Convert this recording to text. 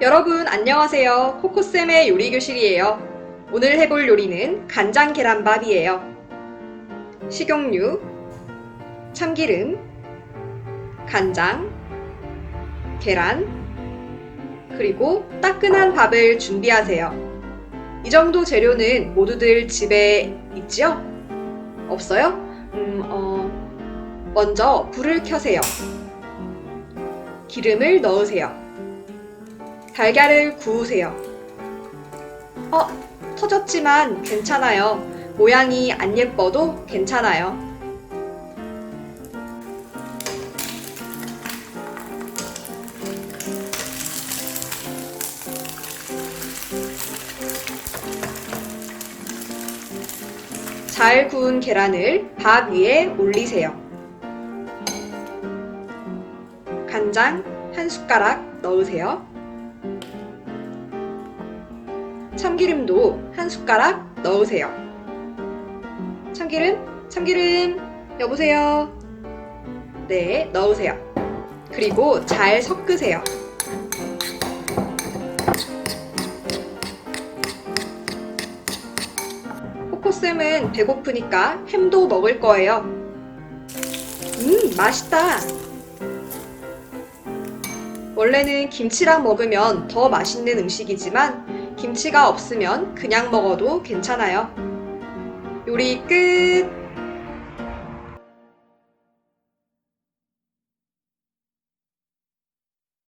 여러분 안녕하세요. 코코쌤의 요리교실이에요. 오늘 해볼 요리는 간장 계란밥이에요. 식용유, 참기름, 간장, 계란, 그리고 따끈한 밥을 준비하세요. 이 정도 재료는 모두들 집에 있지요? 없어요? 음, 어, 먼저 불을 켜세요. 기름을 넣으세요. 달걀을 구우세요. 어, 터졌지만 괜찮아요. 모양이 안 예뻐도 괜찮아요. 잘 구운 계란을 밥 위에 올리세요. 간장 한 숟가락 넣으세요. 참기름도 한 숟가락 넣으세요. 참기름, 참기름, 여보세요? 네, 넣으세요. 그리고 잘 섞으세요. 코코쌤은 배고프니까 햄도 먹을 거예요. 음, 맛있다. 원래는 김치랑 먹으면 더 맛있는 음식이지만 김치가 없으면 그냥 먹어도 괜찮아요. 요리 끝!